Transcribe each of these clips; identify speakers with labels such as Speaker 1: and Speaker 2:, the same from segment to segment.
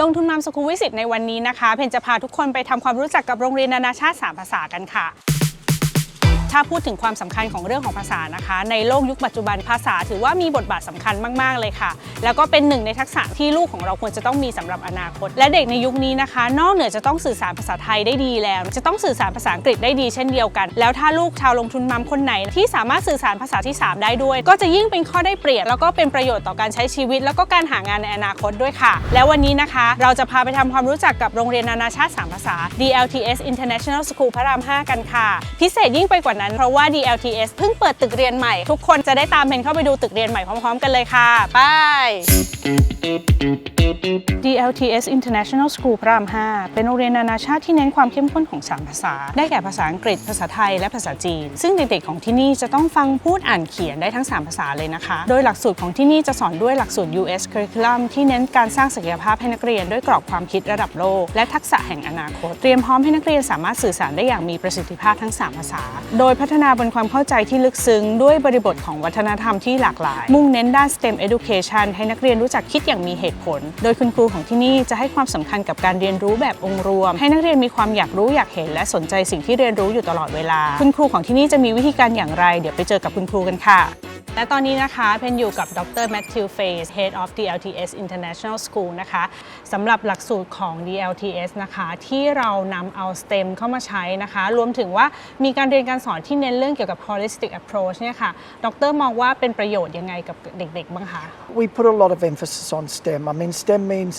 Speaker 1: ลงทุนนำสกูวิสิตในวันนี้นะคะ เพนจะพาทุกคนไปทำความรู้จักกับโรงเรียนนานาชาติ 3 ภาษากันค่ะ ถ้าพูดถึงความสำคัญของเรื่องของภาษานะคะ ในโลกยุคปัจจุบันภาษาถือว่ามีบทบาทสำคัญมาก ๆ เลยค่ะ แล้วก็เป็นหนึ่งในทักษะที่ลูกของเราควรจะต้องมีสำหรับอนาคต และเด็กในยุคนี้นะคะ นอกเหนือจะต้องสื่อสารภาษาไทยได้ดีแล้ว จะต้องสื่อสารภาษาอังกฤษได้ดีเช่นเดียวกัน แล้วถ้าลูกชาวลงทุนมัมคนไหน ที่สามารถสื่อสารภาษาที่ 3 ได้ด้วย ก็จะยิ่งเป็นข้อได้เปรียบแล้วก็เป็นประโยชน์ต่อการใช้ชีวิต แล้วก็การหางานในอนาคตด้วยค่ะ แล้ววันนี้นะคะ เราจะพาไปทำความรู้จักกับโรงเรียนนานาชาติ 3 ภาษา DLTS International School พระราม 5 กันค่ะ พิเศษยิ่งไปกว่านั้น เพราะว่า DLTS เพิ่งเปิดตึกเรียนใหม่ ทุกคนจะได้ตามเพนเข้าไปดูตึกเรียนใหม่พร้อมๆ กันเลยค่ะ ไป DLTS International School พระราม 5 เป็นโรงเรียนนานาชาติที่เน้นความเข้มข้นของ 3 ภาษา ได้แก่ภาษาอังกฤษ ภาษาไทย และภาษาจีน ซึ่งเด็กๆของที่นี่จะต้องฟังพูดอ่านเขียนได้ทั้ง 3 ภาษาเลยนะคะ โดยหลักสูตรของที่นี่จะสอนด้วยหลักสูตร US Curriculum ที่เน้นการสร้างศักยภาพให้นักเรียนด้วยกรอบความคิดระดับโลก และทักษะแห่งอนาคต เตรียมพร้อมให้นักเรียนสามารถสื่อสารได้อย่างมีประสิทธิภาพทั้ง 3 ภาษา โดยยพัฒนาบนความเข้าใจที่ลึกซึ้งด้วยบริบทของวัฒนธรรมที่หลากหลาย มุ่งเน้นด้าน STEM Education ให้นักเรียนรู้จักคิดอย่างมีเหตุผล โดยคุณครูของที่นี่จะให้ความสำคัญกับการเรียนรู้แบบองค์รวม ให้นักเรียนมีความอยากรู้อยากเห็น และสนใจสิ่งที่เรียนรู้อยู่ตลอดเวลา คุณครูของที่นี่จะมีวิธีการอย่างไร เดี๋ยวไปเจอกับคุณครูกันค่ะและตอนนี้นะคะเพนอยู่กับดรแมทธิวเฟส Head of DLTS International School นะคะสำหรับหลักสูตรของ DLTS นะคะ ที่เรานำเอา STEM เข้ามาใช้นะคะ รวมถึงว่ามีการเรียนการสอนที่เน้นเรื่องเกี่ยวกับ holistic approach เนี่ยค่ะ ดรมองว่าเป็นประโยชน์ยังไงกับเด็กๆบ้างคะ
Speaker 2: We put a lot of emphasis on STEM. I mean, STEM means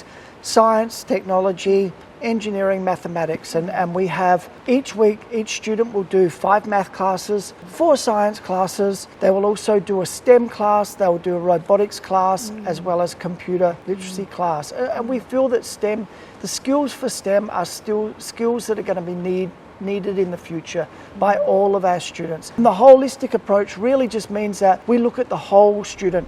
Speaker 2: science, technology, engineering, mathematics, and, and we have each week, each student will do five math classes, four science classes. They will also do a STEM class, they will do a robotics class, as well as computer literacy class. A- And we feel that STEM, the skills for STEM are still skills that are going to be need, needed in the future by all of our students. And the holistic approach really just means that we look at the whole student.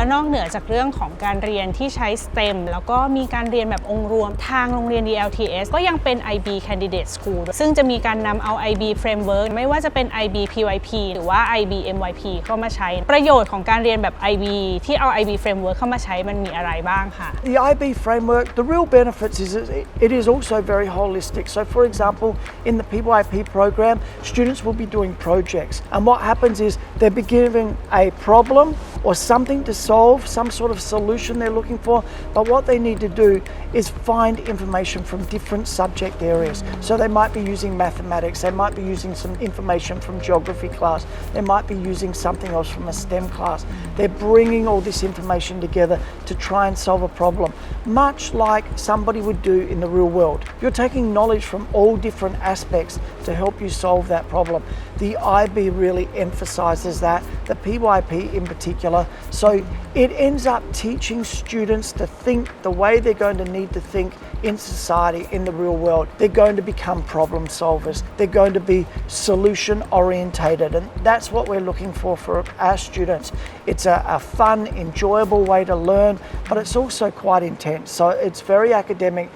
Speaker 1: และนอกเหนือจากเรื่องของการเรียนที่ใช้ STEM แล้วก็มีการเรียนแบบองค์รวมทางโรงเรียน DLTS ก็ยังเป็น IB Candidate School ซึ่งจะมีการนำเอา IB Framework ไม่ว่าจะเป็น IB PYP หรือว่า IB MYP เข้ามาใช้ ประโยชน์ของการเรียนแบบ IB ที่เอา IB Framework เข้ามาใช้มันมีอะไรบ้างคะ
Speaker 2: The IB framework, the real benefits is it it is also very holistic. So, for example, in the PYP program, students will be doing projects, and what happens is they're be given a problem or something to solve, some sort of solution they're looking for. But what they need to do is find information from different subject areas. So they might be using mathematics, they might be using some information from geography class, they might be using something else from a STEM class. They're bringing all this information together to try and solve a problem, much like somebody would do in the real world. You're taking knowledge from all different aspects to help you solve that problem. The IB really emphasizes that, the PYP in particular. So it ends up teaching students to think the way they're going to need to think in society, in the real world. They're going to become problem solvers. They're going to be solution orientated. And that's what we're looking for for our students. It's a, a fun, enjoyable way to learn, but it's also quite intense. So it's very academic.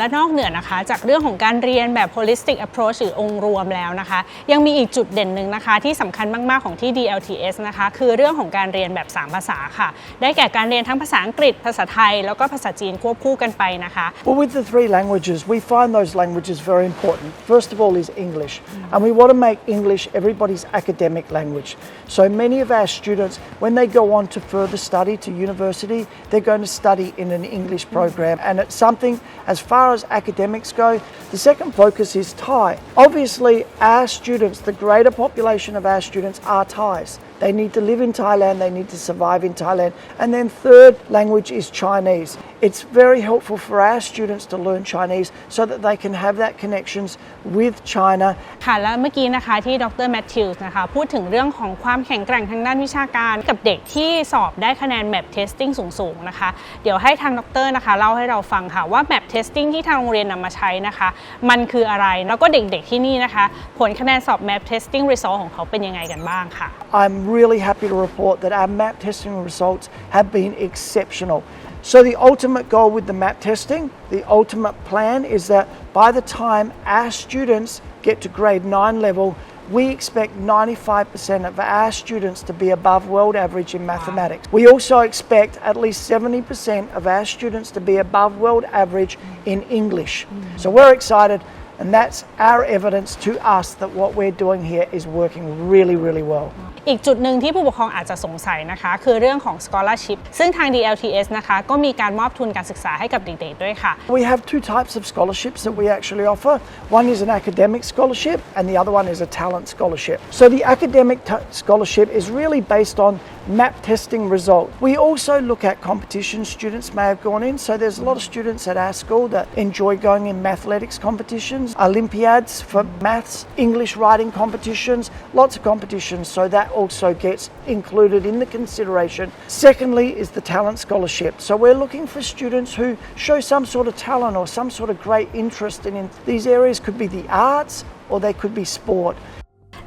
Speaker 1: และนอกเหนือนะคะ จากเรื่องของการเรียนแบบ holistic approach หรือองค์รวมแล้วนะคะ ยังมีอีกจุดเด่นหนึ่งนะคะ ที่สำคัญมากๆของที่ DLTS นะคะ คือเรื่องของการเรียนแบบ 3 ภาษาค่ะ ได้แก่การเรียนทั้งภาษาอังกฤษ ภาษาไทย แล้วก็ภาษาจีนควบคู่กันไปนะคะ
Speaker 2: Well, with the three languages, we find those languages very important. First of all, is English, and we want to make English everybody's academic language. So many of our students, when they go on to further study to university, they're going to study in an English program, and it's something as far as academics go. The second focus is Thai. Obviously, our students, the greater population of our students are Thais. They need to live in Thailand, they need to survive in Thailand. And then, third language is Chinese. It's very helpful for our students to learn Chinese so that they can have that connections with China
Speaker 1: ค่ะ แล้วเมื่อกี้นะคะที่ดรแมทธิวส์นะคะ พูดถึงเรื่องของความแข็งแกร่งทางด้านวิชาการ กับเด็กที่สอบได้คะแนน map testing สูง ๆ นะคะ เดี๋ยวให้ทางดรนะคะเล่าให้เราฟังค่ะว่า map testing ที่ทางโรงเรียนนำมาใช้นะคะ มันคืออะไร แล้วก็เด็ก ๆ ที่นี่นะคะ ผลคะแนนสอบ map testing result ของเขาเป็นยังไงกันบ้างค่ะ
Speaker 2: I'm really happy to report that our map testing results have been exceptional. So, the ultimate goal with the map testing, the ultimate plan is that by the time our students get to grade 9 level, we expect 95% of our students to be above world average in mathematics. We also expect at least 70% of our students to be above world average in English. So we're excited, and that's our evidence to us that what we're doing here is working really, really well.
Speaker 1: อีกจุดหนึ่งที่ผู้ปกครองอาจจะสงสัยนะคะ คือเรื่องของ scholarship ซึ่งทาง DLTS นะคะก็มีการมอบทุนการศึกษาให้กับเด็กๆด้วยค่ะ
Speaker 2: We have two types of scholarships that we actually offer. One is an academic scholarship, and the other one is a talent scholarship. So, the academic t- scholarship is really based on map testing result. We also look at competitions students may have gone in. So, there's a lot of students at our school that enjoy going in mathletics competitions, Olympiads for maths, English writing competitions, lots of competitions. So, that also gets included in the consideration. Secondly, is the talent scholarship. So, we're looking for students who show some sort of talent or some sort of great interest in, in these areas, could be the arts or they could be sport.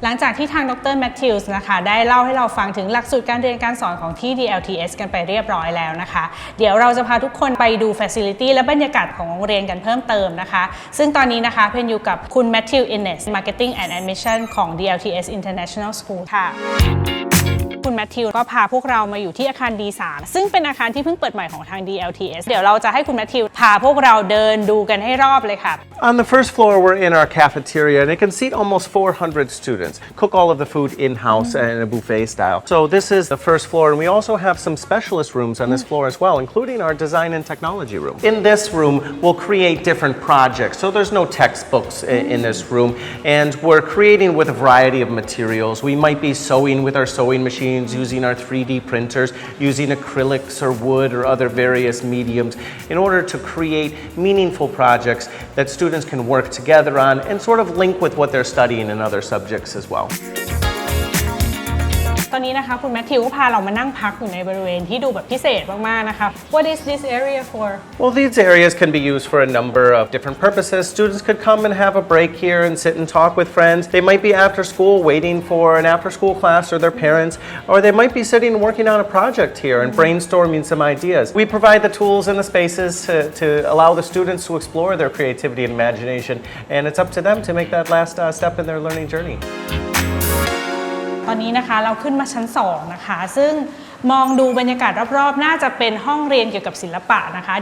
Speaker 1: หลังจากที่ทางดรแมทธิวส์นะคะได้เล่าให้เราฟังถึงหลักสูตรการเรียนการสอนของที่ DLTS กันไปเรียบร้อยแล้วนะคะ เดี๋ยวเราจะพาทุกคนไปดู Facility และบรรยากาศของโรงเรียนกันเพิ่มเติมนะคะ ซึ่งตอนนี้นะคะเพนอยู่กับคุณแมทธิวอินเนส Marketing and Admission ของ DLTS International School ค่ะ คุณแมทธิวก็พาพวกเรามาอยู่ที่อาคาร D3 ซึ่งเป็นอาคารที่เพิ่งเปิดใหม่ของทาง DLTS เดี๋ยวเราจะให้คุณแมทธิวพาพวกเราเดินดูกันให้รอบเลยค่ะ
Speaker 3: On the first floor, we're in our cafeteria, and it can seat almost 400 students. Cook all of the food in house in a buffet style. So, this is the first floor, and we also have some specialist rooms on this floor as well, including our design and technology room. In this room, we'll create different projects. So, there's no textbooks in, in this room, and we're creating with a variety of materials. We might be sewing with our sewing machines, using our 3D printers, using acrylics or wood or other various mediums in order to create meaningful projects that students can work together on and sort of link with what they're studying in other subjects as well.
Speaker 1: ตอนนี้นะคะคุณแมทธิวก็พาเรามานั่งพักอยู่ในบริเวณที่ดูแบบพิเศษมาก ๆ นะคะ What is this area for
Speaker 3: Well, these areas can be used for a number of different purposes. Students could come and have a break here and sit and talk with friends. They might be after school waiting for an after school class or their parents, or they might be sitting and working on a project here and brainstorming some ideas. We provide the tools and the spaces to, to allow the students to explore their creativity and imagination, and it's up to them to make that last uh, step in their learning journey.
Speaker 1: ตอนนี้นะคะเราขึ้นมาชั้น 2 นะคะ ซึ่งมองดูบรรยากาศรอบๆ น่าจะเป็นห้องเรียนเกี่ยวกับศิลปะนะคะ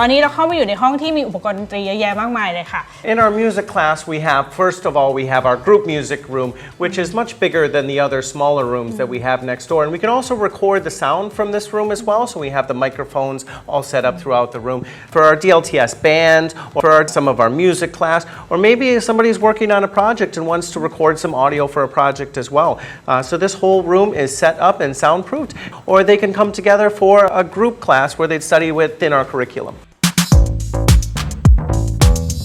Speaker 1: ตอนนี้เราเข้ามาอยู่ในห้องที่มีอุปกรณ์ดนตรีเยอะแยะมากมายเลยค่ะ
Speaker 3: In our music class, we have, first of all, we have our group music room, which is much bigger than the other smaller rooms that we have next door. And we can also record the sound from this room as well. So we have the microphones all set up throughout the room. For our DLTS band, or for our, some of our music class, or maybe somebody's working on a project and wants to record some audio for a project as well. Uh, so this whole room is set up and soundproofed. Or they can come together for a group class where they'd study within our curriculum.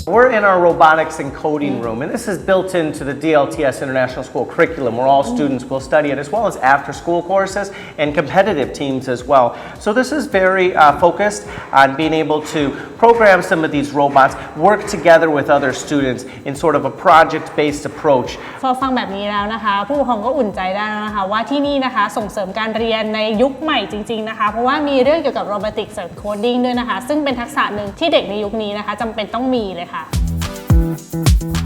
Speaker 3: We're in our robotics and coding room, and this is built into the DLTS International School curriculum where all students will study it, as well as after school courses and competitive teams as well. So, this is very uh, focused on being able to program some of these robots, work together with other students in sort of a project based approach
Speaker 1: พอฟังแบบนี้แล้วนะคะ ผู้ปกครองก็อุ่นใจได้แล้วนะคะ ว่าที่นี่นะคะส่งเสริมการเรียนในยุคใหม่จริง ๆนะคะ เพราะว่ามีเรื่องเกี่ยวกับโรบอติกส์โคดดิ้งด้วยนะคะ ซึ่งเป็นทักษะหนึ่งที่เด็กในยุคนี้นะคะจำเป็นต้องมีเลยค่ะ ะ Bye.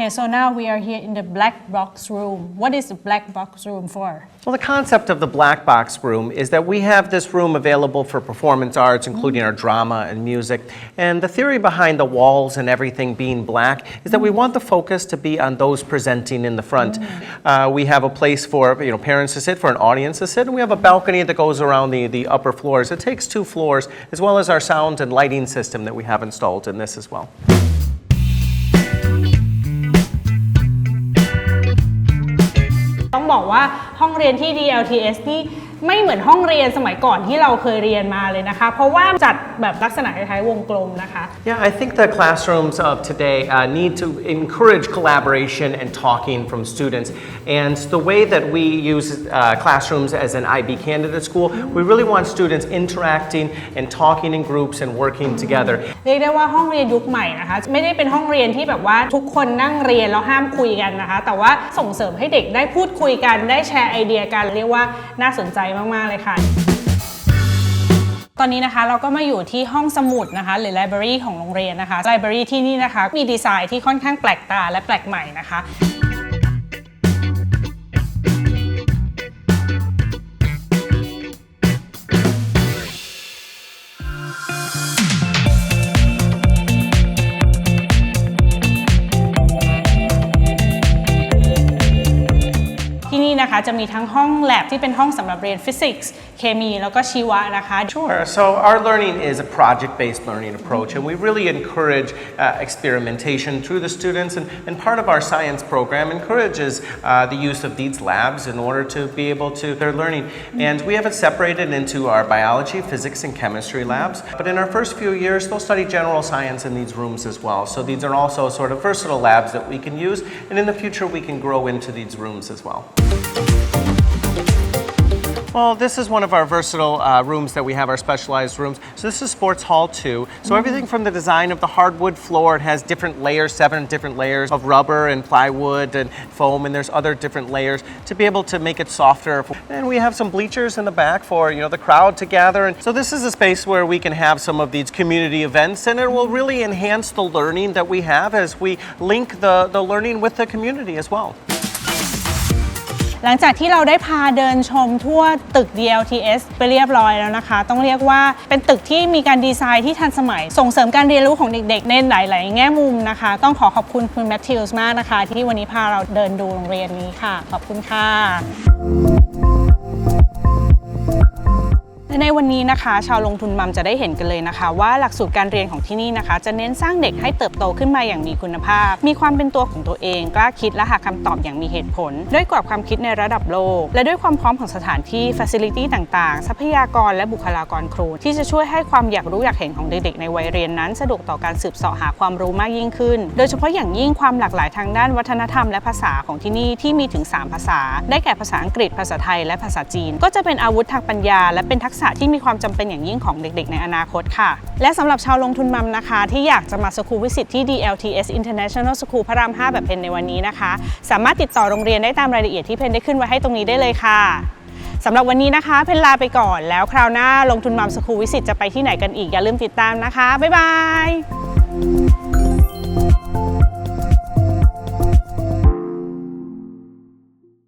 Speaker 1: Okay, so now we are here in the black box room. What is the black box room for?
Speaker 3: Well, the concept of the black box room is that we have this room available for performance arts, including our drama and music. And the theory behind the walls and everything being black is that we want the focus to be on those presenting in the front. Uh, we have a place for you know parents to sit, for an audience to sit, and we have a balcony that goes around the, the upper floors. It takes two floors, as well as our sound and lighting system that we have installed in this as well.
Speaker 1: บอกว่าห้องเรียนที่ DLTS นี่ ไม่เหมือนห้องเรียนสมัยก่อนที่เราเคยเรียนมาเลยนะคะ เพราะว่าจัดแบบลักษณะคล้ายๆวงกลมนะคะ
Speaker 3: Yeah, I think the classrooms of today uh, need to encourage collaboration and talking from students. And the way that we use uh, classrooms as an IB candidate school, we really want students interacting and talking in groups and working together.
Speaker 1: เรียกได้ว่าห้องเรียนยุคใหม่นะคะ ไม่ได้เป็นห้องเรียนที่แบบว่าทุกคนนั่งเรียนแล้วห้ามคุยกันนะคะ แต่ว่าส่งเสริมให้เด็กได้พูดคุยกันได้แชร์ไอเดียกันเรียกว่าน่าสนใจมาก ๆ เลยค่ะ ตอนนี้นะคะเราก็มาอยู่ที่ห้องสมุดนะคะ หรือ library ของโรงเรียนนะคะ library ที่นี่นะคะ มีดีไซน์ที่ค่อนข้างแปลกตาและแปลกใหม่นะคะ นี่นะคะจะมีทั้งห้องแลบที่เป็นห้องสำหรับเรียนฟิสิกส์เคมีแล้วก็ชีวะนะคะ
Speaker 3: Sure. So our learning is a project-based learning approach, and we really encourage uh, experimentation through the students. And, and part of our science program encourages uh, the use of these labs in order to be able to their learning. And we have it separated into our biology, physics, and chemistry labs. But in our first few years, they'll study general science in these rooms as well. So these are also sort of versatile labs that we can use, and in the future we can grow into these rooms as well. Well, this is one of our versatile uh, rooms that we have, our specialized rooms. So this is Sports Hall 2. So everything from the design of the hardwood floor, it has different layers, seven different layers of rubber and plywood and foam, and there's other different layers to be able to make it softer. And we have some bleachers in the back for, you know, the crowd to gather. And so this is a space where we can have some of these community events, and it will really enhance the learning that we have as we link the, the learning with the community as well.
Speaker 1: หลังจากที่เราได้พาเดินชมทั่วตึก DLTS ไปเรียบร้อยแล้วนะคะ ต้องเรียกว่าเป็นตึกที่มีการดีไซน์ที่ทันสมัย ส่งเสริมการเรียนรู้ของเด็ก ๆ ในหลาย ๆ แง่มุมนะคะ ต้องขอขอบคุณคุณแมทธิวส์มากนะคะ ที่วันนี้พาเราเดินดูโรงเรียนนี้ค่ะ ขอบคุณค่ะและ ในวันนี้นะคะ ชาวลงทุนมัมจะได้เห็นกันเลยนะคะ ว่าหลักสูตรการเรียนของที่นี่นะคะ จะเน้นสร้างเด็กให้เติบโตขึ้นมาอย่างมีคุณภาพ มีความเป็นตัวของตัวเองกล้าคิดและหาคำตอบอย่างมีเหตุผล ด้วยกรอบความคิดในระดับโลก และด้วยความพร้อมของสถานที่ Facility ต่างๆ ทรัพยากรและบุคลากรครู ที่จะช่วยให้ความอยากรู้อยากเห็นของเด็กๆในวัยเรียนนั้น สะดวกต่อการสืบเสาะหาความรู้มากยิ่งขึ้น โดยเฉพาะอย่างยิ่งความหลากหลายทางด้านวัฒนธรรมและภาษาของที่นี่ที่มีถึง 3 ภาษา ได้แก่ภาษาอังกฤษภาษาไทยและภาษาจีน ก็จะเป็นอาวุธทางปัญญา และเป็นทักษะที่มีความจำเป็นอย่างยิ่งของเด็กๆ ในอนาคตค่ะ และสำหรับชาวลงทุนมัมนะคะ ที่อยากจะมาสคูลวิสิตที่ DLTS International School พระราม 5 แบบเพนในวันนี้นะคะ สามารถติดต่อโรงเรียนได้ตามรายละเอียดที่เพนได้ขึ้นไว้ให้ตรงนี้ได้เลยค่ะสำหรับวันนี้นะคะ เพนลาไปก่อนแล้วคราวหน้าลงทุนมัมสคูลวิสิตจะไปที่ไหนกันอีกอย่าลืมติดตามนะคะบ๊ายบาย